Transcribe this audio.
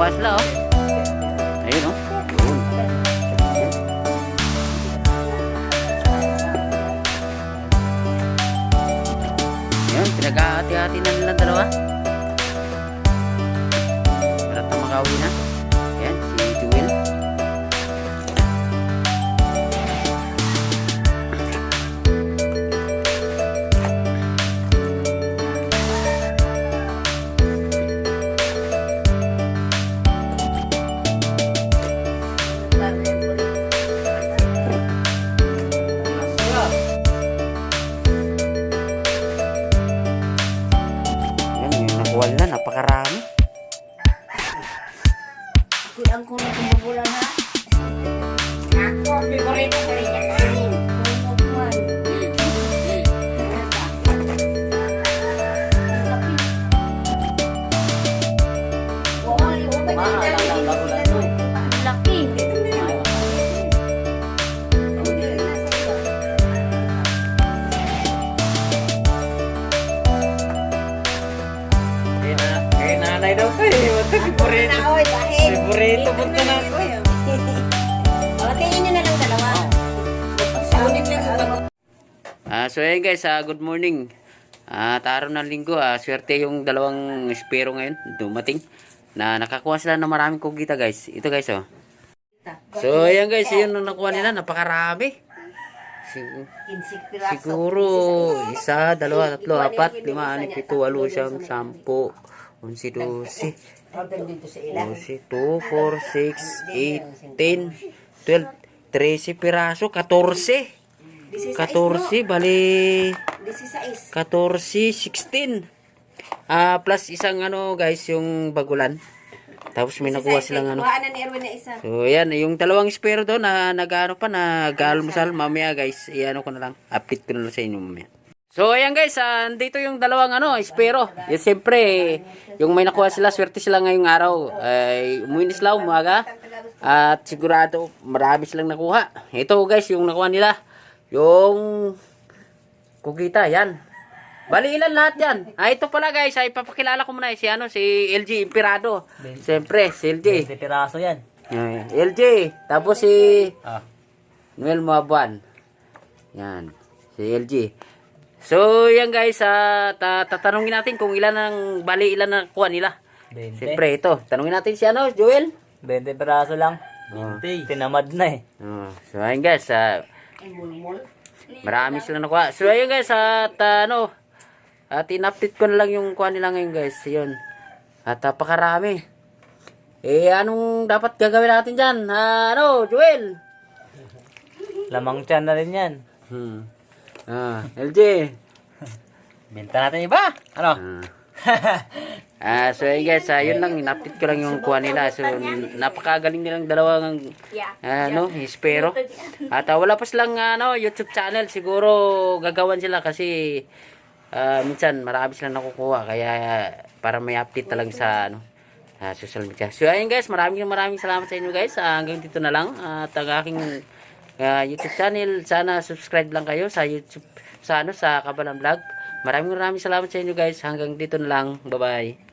nakuha sila oh. Ayun oh. Yun. Ayun, pinag-aati-hati na nila dalawa. Para ito makauwi na. Nila, napakarami. Kulang ko na kumubulan ha. Wata favorito. Oy, dahil. Favorito punta na ako. O, tingin nyo na lang dalawa. Yung Ah, so ayan guys, ah, good morning. Ah, araw ng linggo, ah, swerte yung dalawang espero ngayon dumating na nakakuha sila ng maraming kugita guys. Ito guys oh. So ayan guys, yun ang nakuha nila, napakarami. Sig- 15 piraso. siguro isa, dalawa, tatlo, apat, lima, anim, pito, walo, siyam, sampo, unsi, dosi, Order dito sa ilan. dosi, 2, 4, 6, 8, 10, 12, 13 piraso, 14. 14, bali 16. 14, 16. Ah, plus isang ano guys, yung bagulan. Tapos may nakuha silang ano. Kuhaan na ni Erwin na isa. So, yan, yung dalawang espero doon na nag-ano pa, nag-almusal mamaya guys. Iano ko na lang, update ko na lang sa inyo mamaya. So, ayan guys, ah, dito yung dalawang ano, espero. Yan, siyempre, yung may nakuha sila, swerte sila ngayong araw. Ay, umuwi sila umaga. At sigurado, marami silang nakuha. Ito guys, yung nakuha nila. Yung kugita, yan. Bali, ilan lahat yan? Ah, ito pala guys, ay papakilala ko muna eh, si ano, si LG Imperado. Siyempre, si LG. 20 piraso yan. Yan. LJ. Tapos si Ah. Noel Mabuan. Yan. Si LG. So, yan guys. ah, ta tatanungin natin kung ilan ang bali ilan ang kuha nila. 20. Siyempre, ito. Tanungin natin si ano, Joel. 20 piraso lang. 20. Tinamad na eh. Oh, so, ayun guys. ah, marami silang nakuha. So, ayun guys. At ah, ano, at in-update ko na lang yung kuha nila ngayon guys. Yun. At napakarami. Eh, anong dapat gagawin natin dyan? Ah, ano, Joel? Lamang tiyan na rin yan. Hmm. Ah, LJ. Binta natin iba. Ano? Ah. Ah, so ayun guys, ah, yun lang, in-update ko lang yung kuha nila. So, napakagaling nilang dalawang ano, espero. At ah, wala pa silang ano, YouTube channel. Siguro gagawan sila kasi ah, minsan marami silang nakukuha. Kaya para may update talaga sa ano, sa social media. So ayun guys, maraming maraming salamat sa inyo guys. Ah, hanggang dito na lang. At ang aking ah, YouTube channel, sana subscribe lang kayo sa YouTube, sa ano, sa Kabalang Vlog. Maraming maraming salamat sa inyo guys. Hanggang dito na lang. Bye-bye.